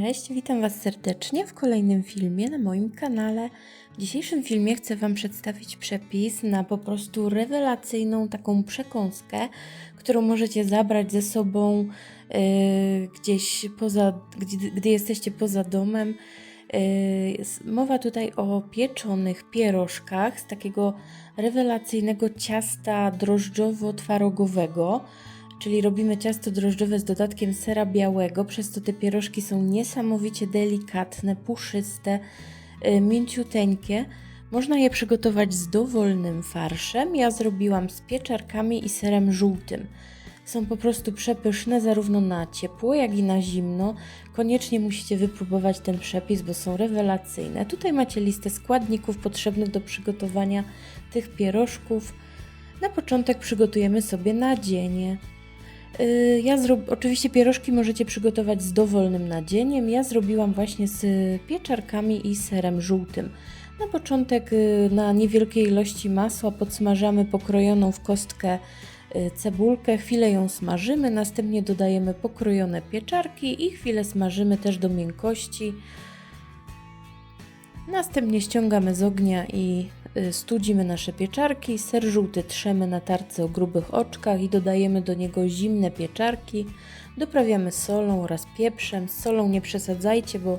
Cześć, witam Was serdecznie w kolejnym filmie na moim kanale. W dzisiejszym filmie chcę Wam przedstawić przepis na po prostu rewelacyjną taką przekąskę, którą możecie zabrać ze sobą yy, gdzieś poza, gdy, gdy jesteście poza domem. Yy, mowa tutaj o pieczonych pierożkach z takiego rewelacyjnego ciasta drożdżowo-twarogowego czyli robimy ciasto drożdżowe z dodatkiem sera białego, przez to te pierożki są niesamowicie delikatne, puszyste, yy, mięciuteńkie. Można je przygotować z dowolnym farszem. Ja zrobiłam z pieczarkami i serem żółtym. Są po prostu przepyszne zarówno na ciepło, jak i na zimno. Koniecznie musicie wypróbować ten przepis, bo są rewelacyjne. Tutaj macie listę składników potrzebnych do przygotowania tych pierożków. Na początek przygotujemy sobie nadzienie. Yy, Ja. Oczywiście pierożki możecie przygotować z dowolnym nadzieniem. Ja zrobiłam właśnie z pieczarkami i serem żółtym. Na początek yy, na niewielkiej ilości masła podsmażamy pokrojoną w kostkę yy, cebulkę, chwilę ją smażymy, następnie dodajemy pokrojone pieczarki i chwilę smażymy też do miękkości. Następnie ściągamy z ognia i y, studzimy nasze pieczarki. Ser żółty trzemy na tarce o grubych oczkach i dodajemy do niego zimne pieczarki. Doprawiamy solą oraz pieprzem. Z solą nie przesadzajcie, bo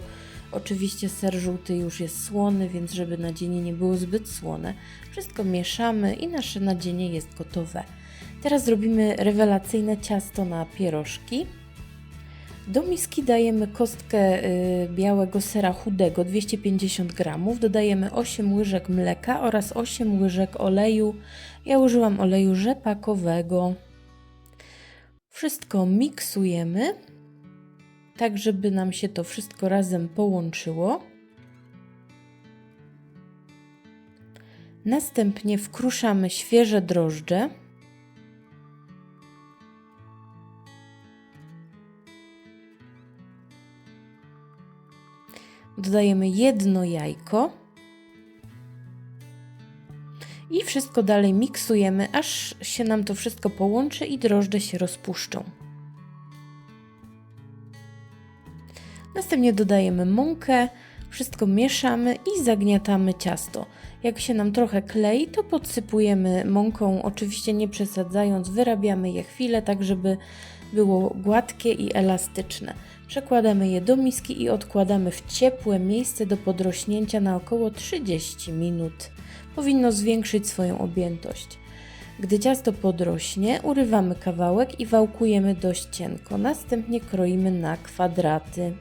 oczywiście ser żółty już jest słony, więc żeby nadzienie nie było zbyt słone. Wszystko mieszamy i nasze nadzienie jest gotowe. Teraz zrobimy rewelacyjne ciasto na pierożki. Do miski dajemy kostkę y, białego sera chudego 250 g, dodajemy 8 łyżek mleka oraz 8 łyżek oleju. Ja użyłam oleju rzepakowego. Wszystko miksujemy, tak żeby nam się to wszystko razem połączyło. Następnie wkruszamy świeże drożdże. Dodajemy jedno jajko i wszystko dalej miksujemy, aż się nam to wszystko połączy i drożdże się rozpuszczą. Następnie dodajemy mąkę, wszystko mieszamy i zagniatamy ciasto. Jak się nam trochę klei, to podsypujemy mąką, oczywiście nie przesadzając, wyrabiamy je chwilę, tak żeby było gładkie i elastyczne. Przekładamy je do miski i odkładamy w ciepłe miejsce do podrośnięcia na około 30 minut. Powinno zwiększyć swoją objętość. Gdy ciasto podrośnie, urywamy kawałek i wałkujemy dość cienko. Następnie kroimy na kwadraty.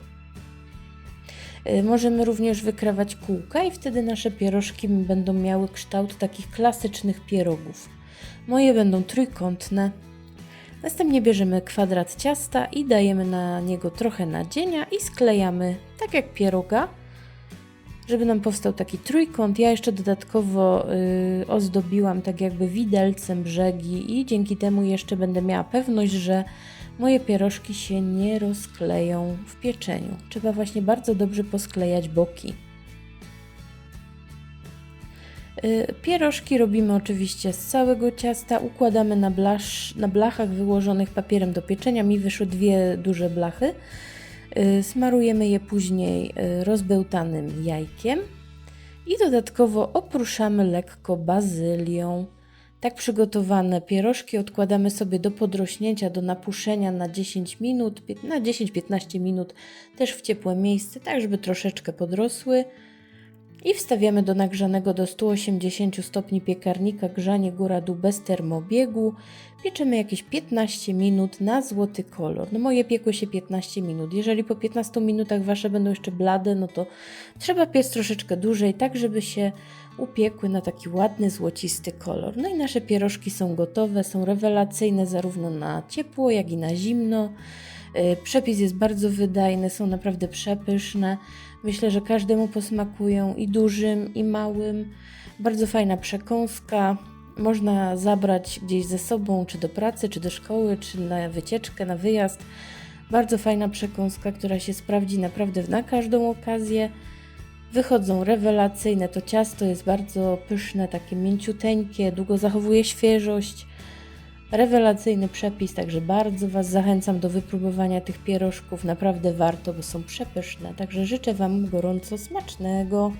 Y, Możemy również wykrawać kółka i wtedy nasze pierożki będą miały kształt takich klasycznych pierogów. Moje będą trójkątne. Następnie bierzemy kwadrat ciasta i dajemy na niego trochę nadzienia i sklejamy tak jak pieroga, żeby nam powstał taki trójkąt. Ja jeszcze dodatkowo y, ozdobiłam tak jakby widelcem brzegi i dzięki temu jeszcze będę miała pewność, że moje pierożki się nie rozkleją w pieczeniu. Trzeba właśnie bardzo dobrze posklejać boki. Y, Pierożki robimy oczywiście z całego ciasta, układamy na, blasz, na blachach wyłożonych papierem do pieczenia. Mi wyszły dwie duże blachy. Y, Smarujemy je później y, rozbełtanym jajkiem i dodatkowo opruszamy lekko bazylią. Tak przygotowane pierożki odkładamy sobie do podrośnięcia, do napuszenia na 10 minut, na 10-15 minut też w ciepłe miejsce, tak żeby troszeczkę podrosły i wstawiamy do nagrzanego do 180 stopni piekarnika grzanie góra-dół bez termobiegu. Pieczemy jakieś 15 minut na złoty kolor. No moje piekły się 15 minut. Jeżeli po 15 minutach wasze będą jeszcze blade, no to trzeba piec troszeczkę dłużej, tak żeby się upiekły na taki ładny złocisty kolor. No i nasze pierożki są gotowe, są rewelacyjne zarówno na ciepło, jak i na zimno. Y, Przepis jest bardzo wydajny, są naprawdę przepyszne. Myślę, że każdemu posmakują i dużym, i małym. Bardzo fajna przekąska. Można zabrać gdzieś ze sobą, czy do pracy, czy do szkoły, czy na wycieczkę, na wyjazd. Bardzo fajna przekąska, która się sprawdzi naprawdę na każdą okazję. Wychodzą rewelacyjne. To ciasto jest bardzo pyszne, takie mięciuteńkie, długo zachowuje świeżość. Rewelacyjny przepis, także bardzo Was zachęcam do wypróbowania tych pierożków. Naprawdę warto, bo są przepyszne. Także życzę Wam gorąco smacznego.